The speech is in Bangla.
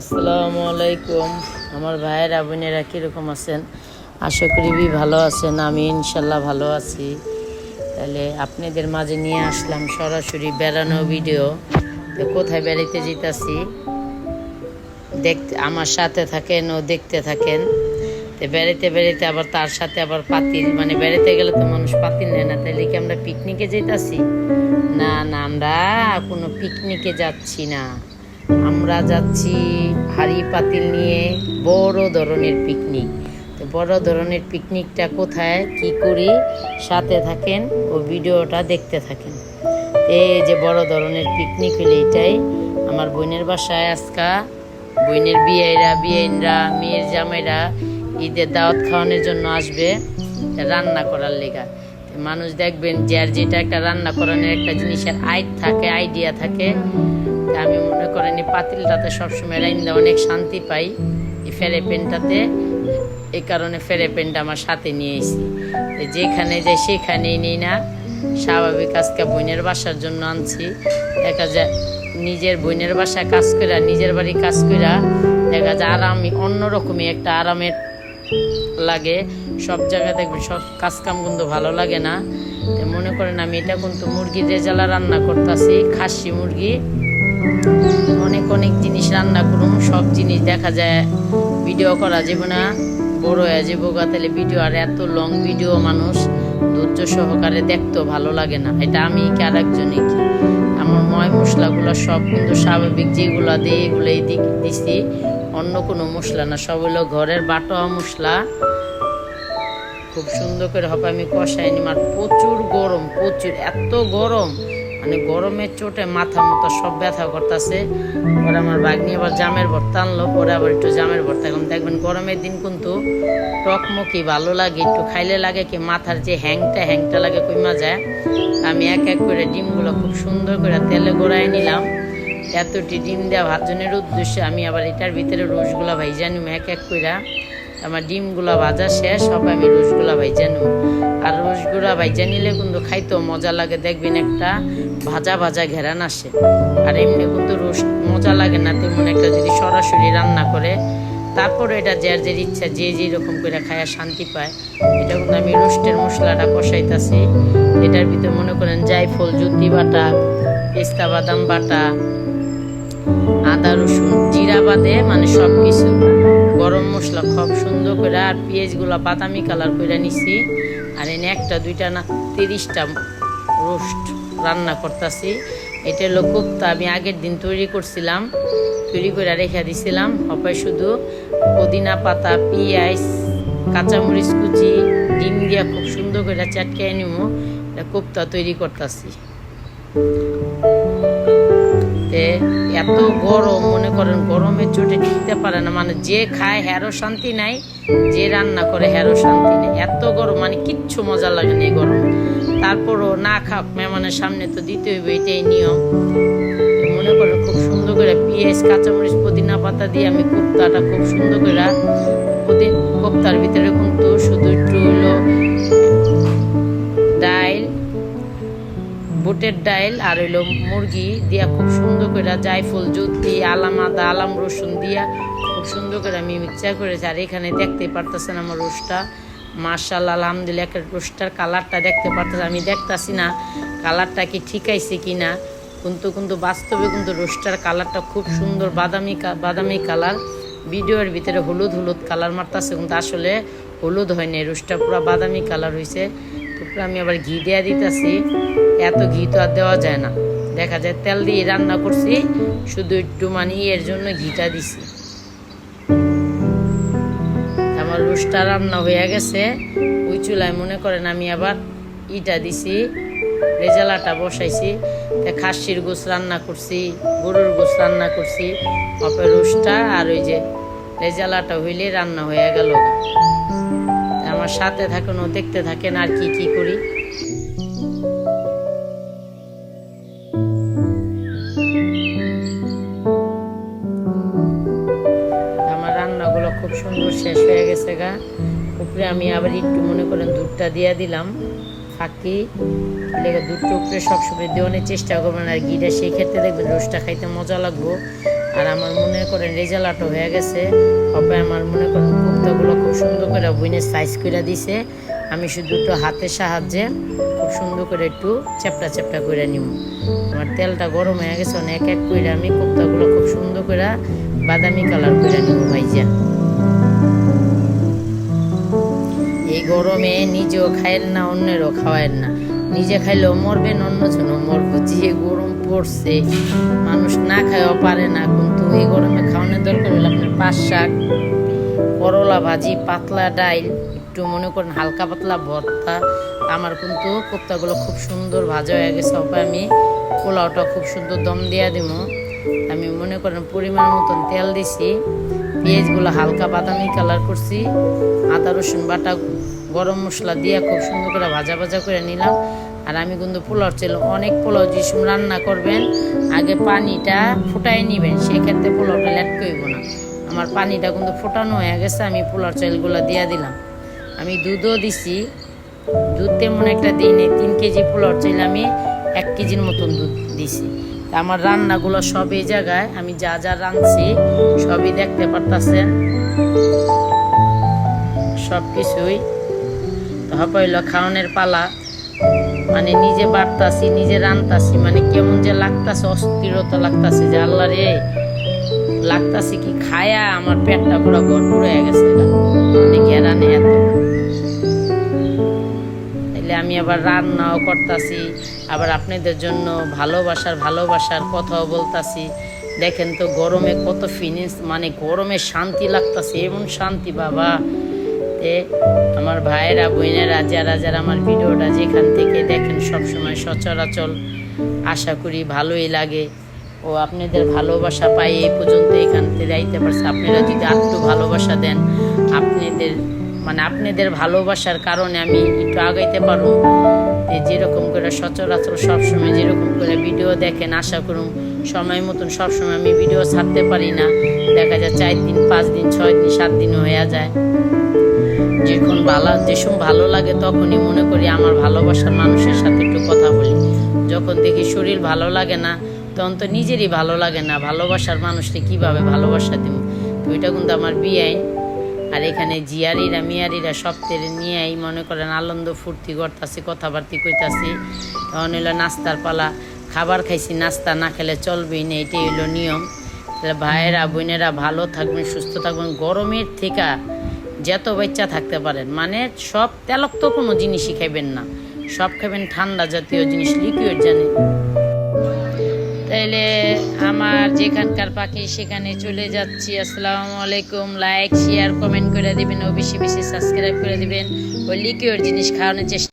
আসসালামু আলাইকুম। আমার ভাইয়েরা বোনেরা কীরকম আছেন? আশা করি ভালো আছেন, আমি ইনশাল্লাহ ভালো আছি। তাহলে আপনাদের মাঝে নিয়ে আসলাম সরাসরি বেড়ানো ভিডিও। তো কোথায় বেড়াইতে যেতেছি? দেখতে, আমার সাথে থাকেন ও দেখতে থাকেন। তো বেড়াইতে বেড়াইতে আবার তার সাথে আবার পাতিল মানে বেড়াইতে গেলে তো মানুষ পাতিল নেয় না। তাহলে কি আমরা পিকনিকে যেতেছি? না না, আমরা কোনো পিকনিকে যাচ্ছি না। আমরা যাচ্ছি হাড়ি পাতিল নিয়ে বড় ধরনের পিকনিক তো বড় ধরনের পিকনিকটা কোথায়, কি করি, সাথে থাকেন ও ভিডিওটা দেখতে থাকেন। এই যে বড় ধরনের পিকনিক হলে এটাই। আমার বোনের বাসায় আজকা বোনের বিয়েরা বিয়েনরা মেয়ের জামাইরা ঈদের দাওয়াত খাওয়ানোর জন্য আসবে রান্না করার লেগা। মানুষ দেখবেন যার যেটা একটা রান্না করানোর একটা জিনিসের আইট থাকে আইডিয়া থাকে আমি মনে করেন এই পাতিলটাতে সবসময় রাইন্দা অনেক শান্তি পাই, এই ফেরে পেনটাতে। এই কারণে ফেরে পেনটা আমার সাথে নিয়ে এসি যেখানে যাই সেখানেই নিই না। স্বাভাবিক আজকে বোনের বাসার জন্য আনছি। দেখা যায় নিজের বোনের বাসায় কাজ কইরা, নিজের বাড়ি কাজ কইরা দেখা যায় আরামই অন্যরকমই একটা আরামের লাগে। সব জায়গায় দেখবেন সব কাজ কাম কিন্তু ভালো লাগে না। মনে করেন আমি এটা কিন্তু মুরগির রেজালা রান্না করতেছি, খাসি মুরগি। অনেক অনেক জিনিস রান্না করুন সব জিনিস দেখা যায়। ভিডিও করা যাবে না, বড় হয়ে যাব তাহলে ভিডিও আর এত লং ভিডিও মানুষ, ধৈর্য সহকারে দেখতেও ভালো লাগে না। এটা আমি কি আর একজনই কি? আমার ময় মশলাগুলো সব কিন্তু স্বাভাবিক, যেগুলো দিয়ে এগুলোই দিছি, অন্য কোনো মশলা না। সব হলো ঘরের বাটোয়া মশলা। খুব সুন্দর করে হবে আমি কষাই নিম, আর প্রচুর গরম, প্রচুর, এত গরম। মানে গরমের চোটে মাথা মতো সব ব্যথা করতেছে। পরে আমার বাগনি আবার জামের ভর্তা আনলো, পরে আবার একটু জামের ভর্তা এখন দেখবেন গরমের দিন কিন্তু টকমকি ভালো লাগে, একটু খাইলে লাগে কি মাথার যে হ্যাংটা হ্যাংটা লাগে কইমা যায়। আমি এক এক করে ডিমগুলো খুব সুন্দর করে তেলে গোড়ায় নিলাম। এতটি ডিম দেওয়া ভাজনের উদ্দেশ্যে আমি আবার এটার ভিতরে রসগুলা ভাইজা নিম এক এক কইরা। আমার ডিমগুলা ভাজা শেষ সব আমি রসগুলা ভাইজা নিব। আর রসগুলা ভাইজা নিলে কিন্তু খাইতেও মজা লাগে, দেখবেন একটা ভাজা ভাজা ঘেরান আসে। আর এমনি কিন্তু রোস মজা লাগে না, তেমন একটা যদি সরাসরি রান্না করে তারপরে এটা যার যে ইচ্ছা, যে যেরকম করে খায়া শান্তি পায়, এটা কিন্তু আমি রোস্টের মশলাটা কষাইতাছি। এটার ভিতরে মনে করেন জায়ফল, জুতি বাটা, পেস্তা বাদাম বাটা, আদা রসুন, জিরা বাদে মানে সব কিছু গরম মশলা খুব সুন্দর করে আর পেঁয়াজগুলো বাদামি কালার করে নিছি। আর এনে একটা, দুইটা না, তিরিশটা রোস্ট রান্না করতেছি। এটা হলো কোপ্তা, আমি আগের দিন তৈরি করছিলাম। তৈরি করে রেখে দিছিলাম, হপায় শুধু পুদিনা পাতা, পেঁয়াজ, কাঁচামরিচ কুচি, ডিম দিয়া খুব সুন্দর করে চাটকে নিব কোপ্তা তৈরি করতেছি। এত গরম, মনে করেন গরমের চোটে ঠিকতে পারে না। মানে যে খায় হ্যারো শান্তি নাই, যে রান্না করে হ্যারো শান্তি নেই। এত গরম মানে কিচ্ছু মজা লাগে না এই গরমে। তারপরও না খাক, মেহমানের সামনে তো দিতে হইবে এটাই নিয়ম। মনে করেন খুব সুন্দর করে পেঁয়াজ, কাঁচামরিচ, পুদিনা পাতা দিয়ে আমি কোপ্তাটা খুব সুন্দর করে, পুদিন কোপ্তার ভিতরে কিন্তু শুধু একটু হলো বুটের ডাইল আর হইল মুরগি দিয়া খুব সুন্দর করে জায়ফল জুতি আলাম আদা আলাম রসুন দিয়া খুব সুন্দর করে আমি মিক্সচার করেছি। আর এখানে দেখতেই পারতেছেন আমার রোস্টটা। মার্শাল আলহামদুলিল্লাহ রোস্টার কালারটা দেখতে পারতেছে আমি দেখতাছি না কালারটা কি ঠিক আইছে কি না কিন্তু কিন্তু বাস্তবে কিন্তু রোস্টার কালারটা খুব সুন্দর বাদামি বাদামি কালার। ভিডিওর ভিতরে হলুদ হলুদ কালার মারতেছে, কিন্তু আসলে হলুদ হয়নি, রোস্টটা পুরো বাদামি কালার হয়েছে তো আমি আবার ঘি দেওয়া দিতেছি। এত ঘি তো আর দেওয়া যায় না। দেখা যায় তেল দিয়ে রান্না করছি, শুধু একটু মানে এর জন্য ঘিটা দিছি। আমার রোস্টটা রান্না হয়ে গেছে। ওই চুলায় মনে করেন আমি আবার ইটা দিছি, রেজালাটা বসাইছি। খাসির গোস রান্না করছি, গরুর গোস রান্না করছি অপে আর ওই যে রেজালাটা হইলে রান্না হয়ে গেল আমার সাথে থাকেন ও দেখতে থাকেন আর কি কি করি। আমার রান্নাগুলো খুব সুন্দর শেষ হয়ে গেছে গা। উপরে আমি আবার একটু মনে করেন দুধটা দিয়ে দিলাম। ফাঁকি। দুধটা উপরে সবসময় দেওয়ানোর চেষ্টা করবেন আর ঘিটা সেই ক্ষেত্রে দেখবেন রোস্টটা খাইতে মজা লাগবো। আর আমার মনে করেন রেজাল্টও হয়ে গেছে। অপায় আমার মনে করেন কুর্তাগুলো খুব সুন্দর করে বুনে সাইজ করে দিছে। আমি শুধু একটু হাতের সাহায্যে খুব সুন্দর করে একটু চ্যাপটা চ্যাপটা করে নিব। আমার তেলটা গরম হয়ে গেছে, অনেক এক করে আমি কুর্তাগুলো খুব সুন্দর করে বাদামি কালার করে নিব ভাইজা এই গরমে নিজেও খায়েন না, অন্যেরও খাওয়ায়েন না। নিজে খাইলেও মরবেন অন্যজনও মরবো, যে গরম পড়ছে, মানুষ না খায়ও পারে না। কিন্তু এই গরমে খাওয়ানোর দরকার হলে আপনার পাঁচ শাক, করলা ভাজি, পাতলা ডাইল, একটু মনে করেন হালকা পাতলা ভর্তা। আমার কিন্তু কোপ্তাগুলো খুব সুন্দর ভাজা হয়ে গেছে অপায় আমি পোলাওটা খুব সুন্দর দম দিয়া দিব আমি মনে করেন পরিমাণ মতন তেল দিছি, পেঁয়াজগুলো হালকা বাদামি কালার করছি, আদা রসুন বাটা গরম মশলা দিয়ে খুব সুন্দর করে ভাজা ভাজা করে নিলাম। আর আমি কিন্তু পোলাও চাইলে অনেক পোলাও যে রান্না করবেন। আগে পানিটা ফুটাই নিবেন, সেক্ষেত্রে পোলাওটা লেট করব না। আমার পানিটা কিন্তু ফোটানো হয়ে গেছে, আমি পোলার চাইলগুলো দিয়ে দিলাম। আমি দুধও দিছি। দুধ তেমন একটা দিই নেই, তিন কেজি পোলার চাইল আমি এক কেজির মতন দুধ দিছি। তা আমার রান্নাগুলো সব এই জায়গায়, আমি যা যা রাঁধছি সবই দেখতে পারতাছেন। সব কিছুই হইল খাওয়ানোর পালা। মানে নিজে বাড়তাছি, নিজে রান্তাছি মানে কেমন যে লাগতাছে, অস্থিরতা লাগতাছে যে আল্লাহ রে, লাগতাছে কি খায়া আমার পেটটা পুরো গড়বড় হয়ে গেছে। মানে ঘেরানে এত? আমি আবার রান্নাও করতাছি, আবার আপনাদের জন্য ভালোবাসার ভালোবাসার কথাও বলতাছি। দেখেন তো গরমে কত ফিনিশ মানে গরমে শান্তি লাগতাছে, এমন শান্তি বাবা। তে আমার ভাইয়েরা, বোনেরা, যারা যারা আমার ভিডিওটা যেখান থেকে দেখেন সব সময় সচরাচল আশা করি ভালোই লাগে। ও আপনাদের ভালোবাসা পাই এই পর্যন্ত এখান থেকে যাইতে পারছে। আপনারা যদি একটু ভালোবাসা দেন, আপনাদের মানে আপনাদের ভালোবাসার কারণে আমি একটু আগাইতে পারব। যে যেরকম করে সচরাচর সবসময় যেরকম করে ভিডিও দেখেন, আশা করুন সময় মতন সবসময় আমি ভিডিও ছাড়তে পারি না। দেখা যায় চার দিন, পাঁচ দিন, ছয় দিন, সাত দিন হয়ে যায়। যখন ভালো যেসব ভালো লাগে তখনই মনে করি আমার ভালোবাসার মানুষের সাথে একটু কথা বলি। যখন দেখি শরীর ভালো লাগে না, তখন তো নিজেরই ভালো লাগে না, ভালোবাসার মানুষকে কীভাবে ভালোবাসা দিব? তো ওইটা কিন্তু আমার বিয়াই আর এখানে জিয়ারিরা, মিয়ারিরা সব তেলে নিয়েই মনে করেন আনন্দ, ফুর্তি করতেছি, কথাবার্তি কইতাছি। তখন হইল নাস্তার পালা, খাবার খাইছি, নাস্তা না খেলে চলবেই না, এটাই হইল নিয়ম। ভাইয়েরা, বোনেরা ভালো থাকবেন, সুস্থ থাকবেন। গরমের থেকে যত বাচ্চা থাকতে পারেন। মানে সব তেলক্ত কোনো জিনিসই খাইবেন না। সব খাবেন ঠান্ডা জাতীয় জিনিস লিকুইড জানি। তাইলে আমার যেখানকার পাখি সেখানে চলে যাচ্ছি। আসসালামু আলাইকুম। লাইক শেয়ার কমেন্ট করে দিবেন। ও বেশি বেশি সাবস্ক্রাইব করে দিবেন। ওই লিকুইড জিনিস খাওয়ানোর চেষ্টা